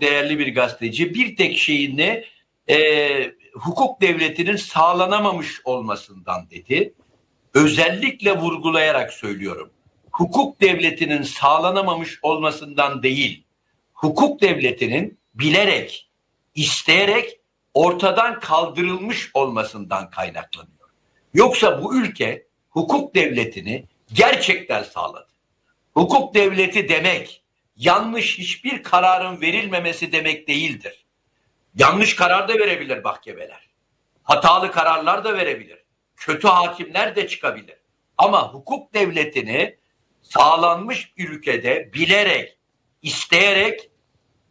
değerli bir gazeteci bir tek şeyini e, hukuk devletinin sağlanamamış olmasından dedi. Özellikle vurgulayarak söylüyorum. Hukuk devletinin sağlanamamış olmasından değil, hukuk devletinin bilerek, isteyerek ortadan kaldırılmış olmasından kaynaklanıyor. Yoksa bu ülke hukuk devletini gerçekten sağladı. Hukuk devleti demek yanlış hiçbir kararın verilmemesi demek değildir. Yanlış karar da verebilir mahkemeler. Hatalı kararlar da verebilir. Kötü hakimler de çıkabilir. Ama hukuk devletini sağlanmış bir ülkede bilerek, isteyerek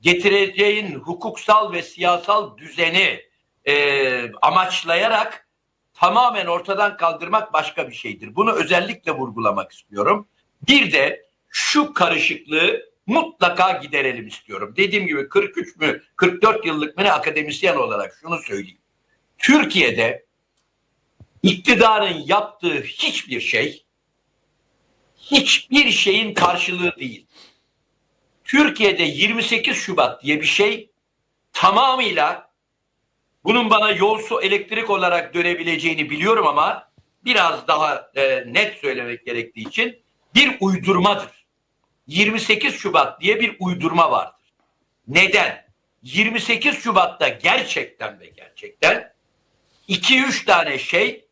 getireceğin hukuksal ve siyasal düzeni e, amaçlayarak tamamen ortadan kaldırmak başka bir şeydir. Bunu özellikle vurgulamak istiyorum. Bir de şu karışıklığı mutlaka giderelim istiyorum. Dediğim gibi 43 mü 44 yıllık mı ne akademisyen olarak şunu söyleyeyim. Türkiye'de iktidarın yaptığı hiçbir şey hiçbir şeyin karşılığı değil. Türkiye'de 28 Şubat diye bir şey tamamıyla bunun bana yol su elektrik olarak dönebileceğini biliyorum ama biraz daha e, net söylemek gerektiği için bir uydurmadır. 28 Şubat diye bir uydurma vardır. Neden? 28 Şubat'ta gerçekten ve gerçekten 2-3 tane şey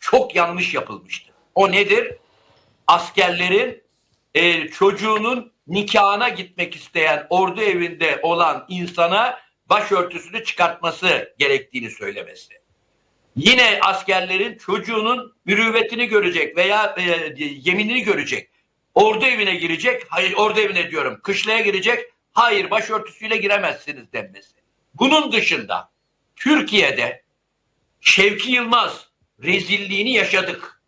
çok yanlış yapılmıştı. O nedir? Askerlerin e, çocuğunun nikahına gitmek isteyen ordu evinde olan insana başörtüsünü çıkartması gerektiğini söylemesi. Yine askerlerin çocuğunun mürüvvetini görecek veya e, yeminini görecek. Ordu evine girecek, hayır ordu evine diyorum, kışlaya girecek, hayır başörtüsüyle giremezsiniz denmesi. Bunun dışında Türkiye'de Şevki Yılmaz rezilliğini yaşadık.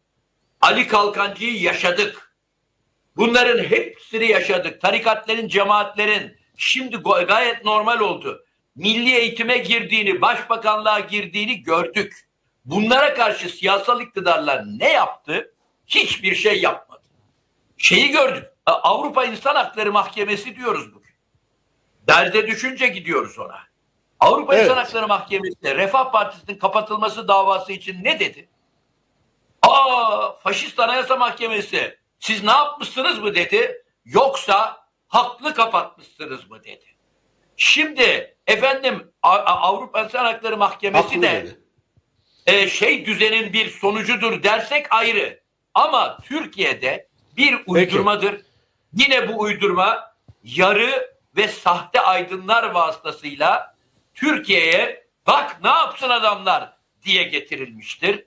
Ali Kalkancı'yı yaşadık. Bunların hepsini yaşadık. Tarikatların, cemaatlerin şimdi gayet normal oldu. Milli eğitime girdiğini, başbakanlığa girdiğini gördük. Bunlara karşı siyasal iktidarlar ne yaptı? Hiçbir şey yapmadı. Şeyi gördük. Avrupa İnsan Hakları Mahkemesi diyoruz bugün. Derde düşünce gidiyoruz ona. Avrupa Evet. İnsan Hakları Mahkemesi de Refah Partisi'nin kapatılması davası için ne dedi? Aa, faşist anayasa mahkemesi siz ne yapmışsınız mı dedi. Yoksa haklı kapatmışsınız mı dedi. Şimdi efendim Avrupa İnsan Hakları Mahkemesi Haklı de dedi. e, şey düzenin bir sonucudur dersek ayrı. Ama Türkiye'de bir uydurmadır. Yine bu uydurma yarı ve sahte aydınlar vasıtasıyla Türkiye'ye bak ne yapsın adamlar diye getirilmiştir.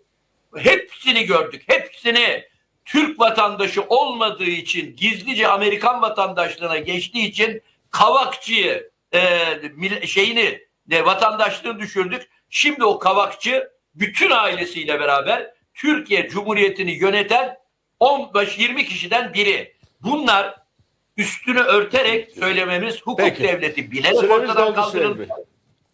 Hepsini gördük. Hepsini Türk vatandaşı olmadığı için gizlice Amerikan vatandaşlığına geçtiği için kavakçıyı e, şeyini e, vatandaşlığını düşürdük. Şimdi o kavakçı bütün ailesiyle beraber Türkiye Cumhuriyeti'ni yöneten 15-20 kişiden biri. Bunlar üstünü örterek söylememiz hukuk Peki. devleti bilerek Süremiz ortadan kaldırıldı.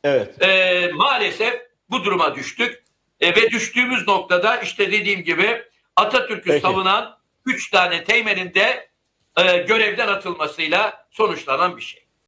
Evet. E, maalesef bu duruma düştük. E, ve düştüğümüz noktada işte dediğim gibi Atatürk'ü savunan üç tane teğmenin de e, görevden atılmasıyla sonuçlanan bir şey.